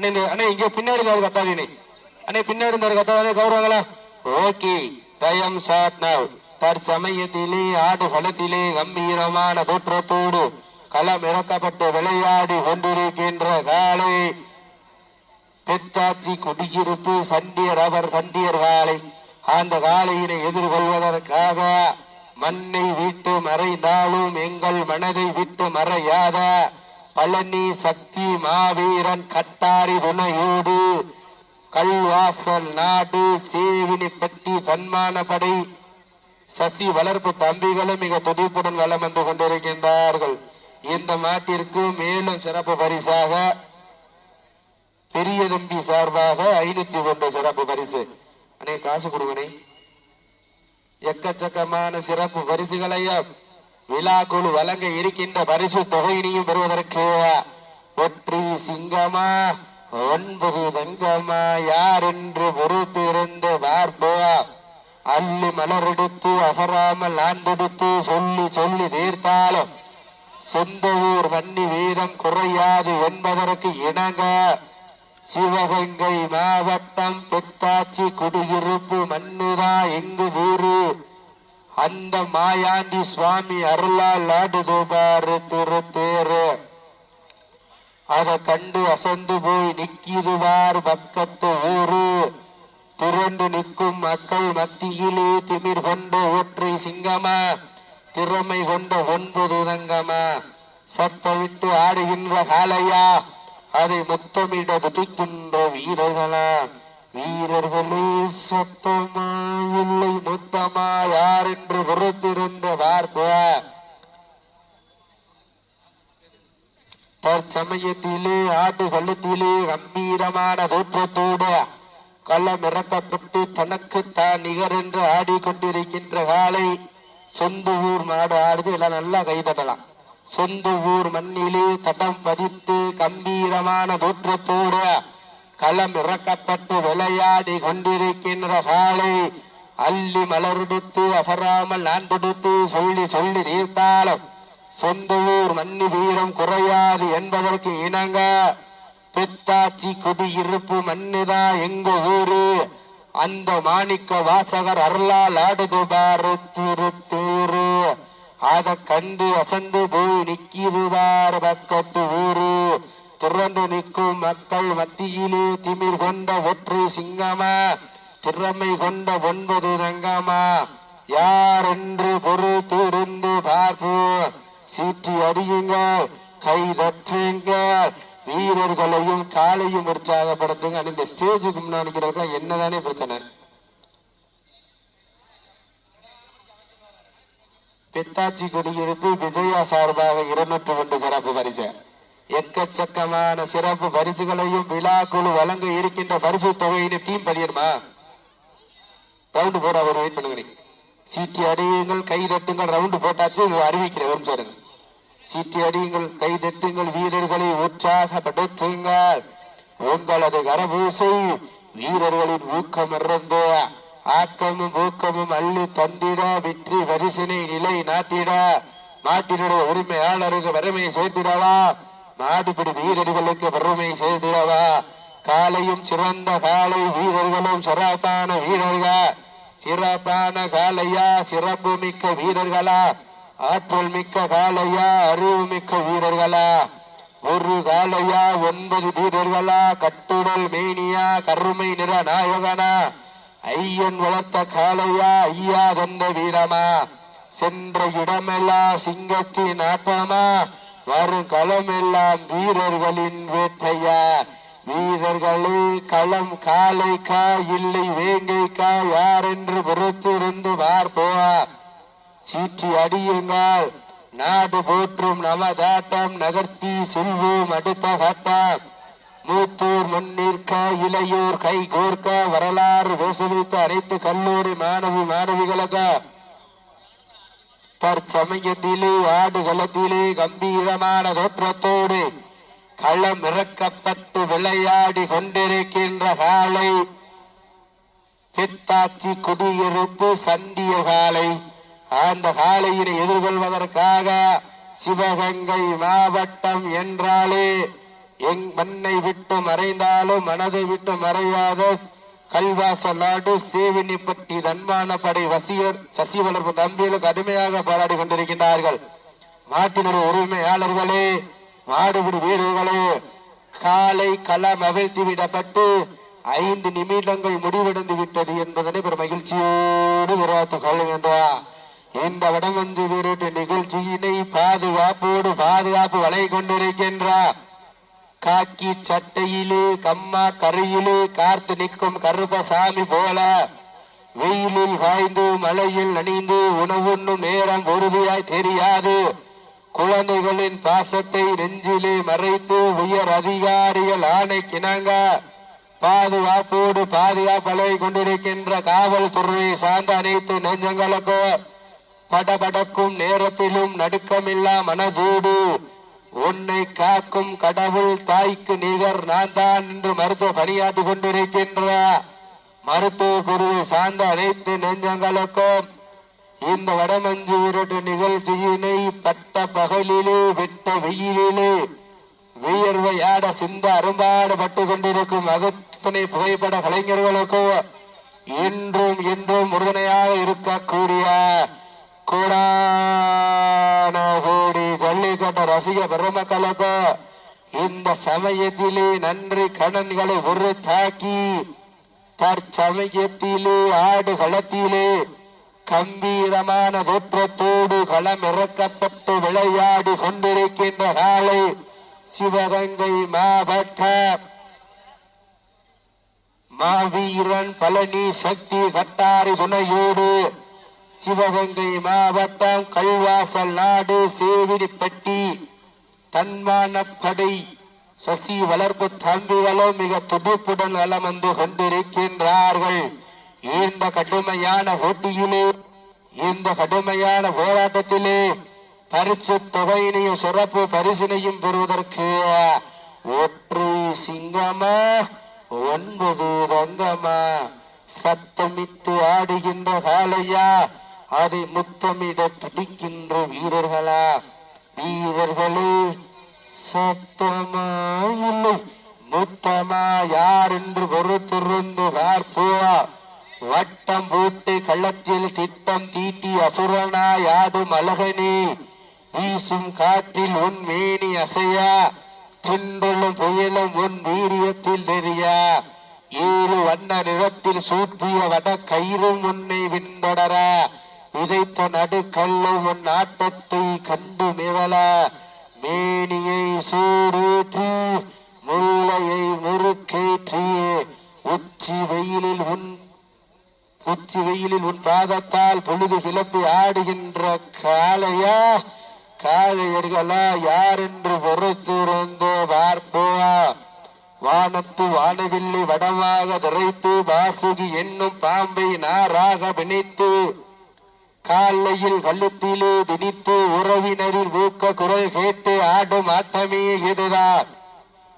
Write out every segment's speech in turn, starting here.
அண்ணே அண்ணே இங்க பின்னாடி இருந்தாரு கத்தாதீனே அண்ணே பின்னாடி இருந்தாரு கத்தாதே கௌரவங்களா ஓகே டைம் ஷாட் நவ். தற்சமயத்திலே ஆடு களத்திலே கம்பீரமான தோற்றத்தோடு களம் இறக்கப்பட்டு விளையாடி கொண்டிருக்கின்ற காலை தெத்தாச்சி குடியிருப்பு சண்டியர் அவர் சண்டியர் காலை. அந்த காலையினை எதிர்கொள்வதற்காக மண்ணை விட்டு மறைந்தாலும் எங்கள் மனதை விட்டு மறையாத பழனி சக்தி மாவீரன் கட்டாரி துணையோடு கல்வாசல் நாடு சேவினிப்பட்டி பெட்டி சசி வளர்ப்பு தம்பிகளும் மிக துடிப்புடன் வளம் வந்து கொண்டிருக்கின்றார்கள். இந்த மாட்டிற்கு மேலும் சிறப்பு பரிசாக பெரிய தம்பி சார்பாக ஐநூத்தி ஒன்று சிறப்பு பரிசு. அண்ணே காசு கொடுங்கண்ணே. எக்கச்சக்கமான சிறப்பு பரிசுகளையும் விழா குழு வழங்க இருக்கின்ற பரிசு தொகையினையும் பெறுவதற்கு ஒற்றி சிங்கமா ஒன்பது தங்கமா யார் என்று பொறுத்து இருந்து பார்ப்போம் அள்ளி மலரெடுத்து அசராமல் ஆண்டெடுத்து சொல்லி சொல்லி தீர்த்தாலும் சொந்த ஊர் வன்னி வீரம் குறையாது என்பதற்கு இணங்க சிவகங்கை மாவட்டம் பெத்தாச்சி குடியிருப்பு மண்ணுதா எங்கு ஊரு அந்த மாயாண்டி சுவாமி அருளால் ஆடுது பாரு திரு தேரு அதை கண்டு அசந்து போய் நிக்கிதுவார் பக்கத்து ஊரு. திரண்டு நிற்கும் மக்கள் மத்தியிலே திமிர் கொண்ட ஒற்றை சிங்கமா? திறமை கொண்ட ஒன்பது தங்கமா? சத்தமிட்டு ஆடுகின்ற காலையா அதை முத்தமிட துடிக்கின்ற வீரர்களா? வீரர்களே சத்தமா இல்லை முத்தமா யார் என்று பொறுத்திருந்த பார்ப்போம் தற்சமயத்திலே ஆட்டு கழுத்திலே கம்பீரமான தோற்றத்தோடு களம் இறக்கப்பட்டு தனக்கு தான் நிகர் என்று ஆடிக்கொண்டிருக்கின்ற காலை சொந்த ஊர் மாடு ஆடுது எல்லாம் நல்லா கைதட்டலாம். சொந்த ஊர் மண்ணிலே தடம் பதித்து கம்பீரமான தோற்றத்தோடு களம் இறக்கப்பட்டு விளையாடி கொண்டிருக்கின்ற காலை அள்ளி மலர்டுத்து அசராமல் ஆண்டெடுத்து சொல்லி சொல்லி நீர்த்தாலும் சொந்த ஊர் மண்ணு வீரம் குறையாது என்பதற்கு இணங்க குடி குடியிருப்பு மண்ணுதா எங்க ஊரு? அந்த மாணிக்க வாசகர் அருளால் ஆடுது பாரு திரு தேரு அத கண்டு அசந்து போய் நிக்கிது பாரு பக்கத்து ஊரு. திறந்து நிற்கும் மக்கள் மத்தியிலே திமிர் கொண்ட ஒற்றை சிங்கமா? திறமை கொண்ட ஒன்பது ரங்கமா யார் என்று பொறுத்திருந்து பார்ப்போம். சீற்றி அடியுங்க கை தட்டுங்க வீரர்களையும் காலையும் உற்சாகப்படுத்துங்க இந்த ஸ்டேஜுக்கு முன்னாடி என்னதானே பிரச்சனை? பித்தாச்சி குடியிருப்பு விஜயா சார்பாக இருநூற்று ஒன்று சிறப்பு பரிசு. எக்கச்சக்கமான சிறப்பு பரிசுகளையும் விழா குழு வழங்க இருக்கின்ற பரிசு தொகையினை டீம் பதியணுமா ரவுண்டு போட அவர் வெயிட் பண்ணுங்க சீட்டி அடியுங்கள் கை தட்டுங்கள் ரவுண்டு போட்டாச்சு அறிவிக்கிறேன் ஒரு சொல்லுங்க சீட்டி அடியுங்கள் கை தட்டுங்கள் வீரர்களை உற்சாகப்படுத்துங்கள். உங்களது கரபூசை வீரர்களின் ஊக்கம் இறந்த ஆக்கமும் ஊக்கமும் அள்ளி தந்திட வெற்றி வரிசனை நிலை நாட்டிட நாட்டினுடைய உரிமையாளருக்கு வறுமையை சேர்த்திடவா? நாடுபிடி வீரர்களுக்கு பெருமை செய்திடவா. காலையும் சிறந்த காலை வீரர்களும் சிறப்பான வீரர்கள். சிறப்பான காலையா சிறப்பு மிக்க வீரர்களா. ஆற்றல் மிக்க காலையா அறிவு மிக்க வீரர்களா. ஒரு காலையா ஒன்பது வீரர்களா. கட்டுடல் மேனியா கருமை நிற நாயகனா. ஐயன் வளர்த்த காளையா ஐயா தந்த வீரமா. சென்ற இடமெல்லாம் சிங்கத்தின் ஆட்டமா. வரும் களமெல்லாம் வீரர்களின் வேட்டையா? வீரர்களே களம் காளைக்கா இல்லை வேங்கைக்கா யார் என்று பொறுத்திருந்து பார்ப்போம் சீற்றி அடியுங்கள் நாடு போற்றும் நமதாட்டம் நகர்த்தி செல்வோம் அடுத்த கட்டம் மூத்தூர் முன்னிற்க இளையோர் கை கோர்க்க வரலாறு பேச வைத்த அனைத்து கல்லூரி மாணவி மாணவிகளுக்கு தற்சமயத்திலே ஆடுகளத்திலே கம்பீரமான தோற்றத்தோடு களம் இறக்கப்பட்டு விளையாடி கொண்டிருக்கின்ற காலை சித்தாச்சி குடியிருப்பு சண்டிய காலை. அந்த காலையினை எதிர்கொள்வதற்காக சிவகங்கை மாவட்டம் என்றாலே எங் மண்ணை விட்டு மறைந்தாலும் மனதை விட்டு மறையாத கல்வாச நாடு சேவினிப்பட்டி தன்மான படை வசியர் சசி வளர்ப்பு தம்பிகளுக்கு கடுமையாக போராடி கொண்டிருக்கின்றார்கள். நாட்டினுடைய உரிமையாளர்களே மாடுபிடி வீரர்களே காலை களம் அவிழ்த்து விடப்பட்டு ஐந்து நிமிடங்கள் முடிவடைந்து விட்டது என்பதனை பெரும் மகிழ்ச்சியோடு உருவாத்துக் கொள்கின்றார் இந்த வடமஞ்சு வீரட்டு நிகழ்ச்சியினை பாதுகாப்போடு பாதுகாப்பு வலை கொண்டிருக்கின்றார். காக்கி சட்டையிலே கம்மா கரையிலே காத்து நிற்கும் கருப்பசாமி போல. வெயிலில் வாய்ந்து மழையில் அணிந்து உணவுண்ணும் நேரம் உறுதியாய் தெரியாது. குழந்தைகளின் பாசத்தை நெஞ்சிலே மறைத்து உயர் அதிகாரிகள் ஆணை கிணங்க பாதுகாப்போடு பாதுகாப்பலை கொண்டிருக்கின்ற காவல்துறையை சார்ந்த அனைத்து நெஞ்சங்களுக்கும் படபடக்கும் நேரத்திலும் நடுக்கமில்லா மனதோடு உன்னை காக்கும் கடவுள் தாய்க்கு நிகர் நான் தான் என்று மருத்துவ பணியாற்றி கொண்டிருக்கின்ற மருத்துவ குருவை சார்ந்த அனைத்து நெஞ்சங்களுக்கும் இந்த வடமஞ்சு விரட்டு நிகழ்ச்சியினை பட்ட பகலிலே வெட்ட வெயிலிலே வியர்வையாட சிந்த அரும்பாடுபட்டு கொண்டிருக்கும் அகத்தனை புகைப்பட கலைஞர்களுக்கும் என்றும் என்றும் உறுதுணையாக இருக்கக்கூடிய கோடான கோடி ஜல்லிக்கட்டு ரசிக பெருமக்களுக்கு இந்த சமயத்திலே நன்றி கடன்களை ஒரு தாக்கி தற்சமயத்திலே ஆடு களத்திலே கம்பீரமான தோற்றத்தோடு களம் இறக்கப்பட்டு விளையாடி கொண்டிருக்கின்ற காலை சிவகங்கை மாவட்ட மாவீரன் பழனி சக்தி கட்டாரி துணையோடு சிவகங்கை மாவட்டம் கல்வாசல் நாடு சேவிடிப்பட்டி தன்மானப்படை சசி வளர்ப்பு தம்பிகளும் மிக துடிப்புடன் வலம் வந்து கொண்டிருக்கின்றார்கள். இந்த கடுமையான போட்டியிலே இந்த கடுமையான போராட்டத்திலே பரிசு தொகையினையும் சிறப்பு பரிசினையும் பெறுவதற்கு ஒற்று சிங்கமா ஒன்பது ரங்கமா சத்தமிட்டு ஆடுகின்ற காலையா அதை முத்தமிட துடிக்கின்ற வீரர்களா? வீரர்களே சத்தமா இல்லை முத்தமா யார் என்று பொறுத்திருந்து பார்ப்போவா வட்டம் போட்டு கள்ளத்தில் திட்டம் தீட்டி அசுரனா யாடும் அழகனே? வீசும் காற்றில் உன் மேனி அசையா? தின்றலும் புயலும் உன் வீரியத்தில் தெரியா? ஏழு வண்ண நிறத்தில் சூட்டிய வட கயிறும் உன்னை விண்தொடர விதைத்த நடுக்கல்லு உன் ஆட்டத்தை கண்டு மிவல. மேனியை சூடேற்றி மூளையை முறுக்கேற்றி உச்சி வெயிலில் உன் உச்சி வெயிலில் உன் பாதத்தால் பொழுது கிளப்பி ஆடுகின்ற காளையா? காளையர்களா யார் என்று பொறுத்திருந்தோ பார்ப்போவா? வானத்து வானவில்லை வடமாக திரைத்து வாசுகி என்னும் பாம்பை நாராக பிணைத்து காலையில் கழுத்திலே திணித்து உறவினரின் ஊக்க குரல் கேட்டு ஆடும் ஆட்டமே இதுதான்.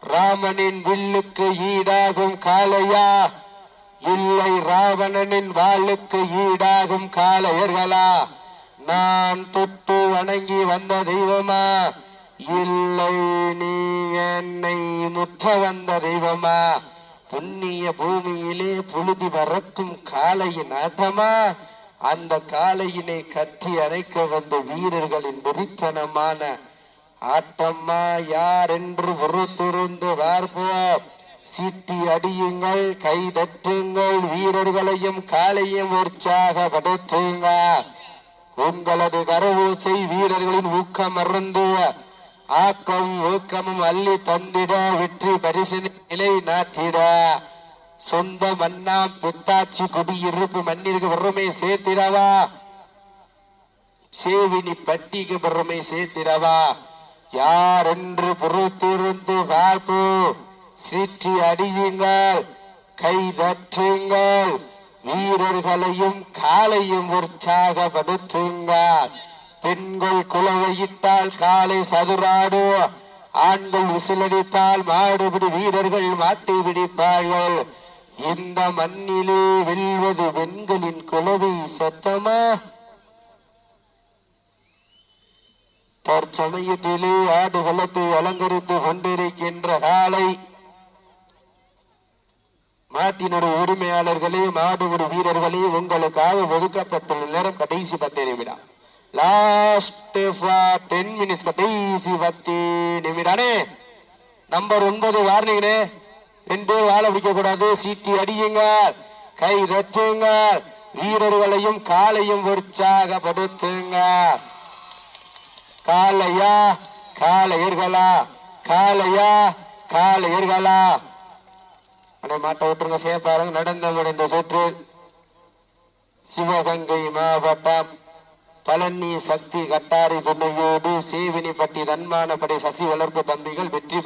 ராமனின் வில்லுக்கு ஈடாகும் காளையா? இல்லை ராவணனின் வாளுக்கு ஈடாகும் காளையர்களா? நான் தொட்டு வணங்கி வந்த தெய்வமா? இல்லை நீ என்னை முற்ற வந்த தெய்வமா? புண்ணிய பூமியிலே புழுதி பறக்கும் காளையின் ஆட்டமா? அந்த காளையினை கட்டி அணைக்க வந்த வீரர்களின் வெறித்தனமான ஆட்டம்மா யார் என்று பொறுத்திருந்து பார்ப்போம் சீட்டி அடியுங்கள் கை தட்டுங்கள் வீரர்களையும் காலையும் உற்சாகப்படுத்துங்க உங்களது கரவோசை வீரர்களின் ஊக்கம் அருந்து ஆக்கம் ஊக்கமும் அள்ளி தந்திட வெற்றி பரிசு நிலை நாட்டிட சொந்த மண்ணாம் புத்தாச்சி குடியிருப்பு மண்ணிற்கு வர்றமே சேர்த்திடவா? சேவினி பட்டிக்கு வர்றமே சேர்த்திடவா? யார் என்று பொறுத்திருந்து பார்ப்பு சீற்றி அடியுங்கள் கை தற்றுங்கள் வீரர்களையும் காலையும் உற்சாகப்படுத்துங்கள் பெண்கள் குலவையிட்டால் காலை சதுராடு ஆண்கள் விசிலடித்தால் மாடுபிடி வீரர்கள் மாட்டி பிடிப்பார்கள். இந்த மண்ணிலே வெல்வது பெண்களின் குலவை சத்தமா? தற்சமயத்திலே ஆடு வளத்தை அலங்கரித்து கொண்டிருக்கின்ற காலை நாட்டினுடைய உரிமையாளர்களே மாடுபடி வீரர்களே உங்களுக்காக ஒதுக்கப்பட்டுள்ள நேரம் கடைசி பத்து நிமிடம். லாஸ்ட் டென் மினிட்ஸ் கடைசி பத்து நிமிடானே நம்பர் ஒன்பது வார்னிங்கனே ரெண்டு வாழ பிடிக்க கூடாது. சீட்டி அடியுங்க. கை தட்டுங்க வீரர்களையும் காலையும் உற்சாகப்படுத்துங்க காலையா காலையர்களா காலையா காலையர்களா அண்ணே மாட்டை விட்டுருங்க. சேப்பாருங்க. நடந்த முடிந்த சுற்று. சிவகங்கை மாவட்டம் பழனி சக்தி கட்டாரி துணையோடு சேவினிப்பட்டி தன்மானப்படை சசி வளர்ப்பு தம்பிகள் வெற்றி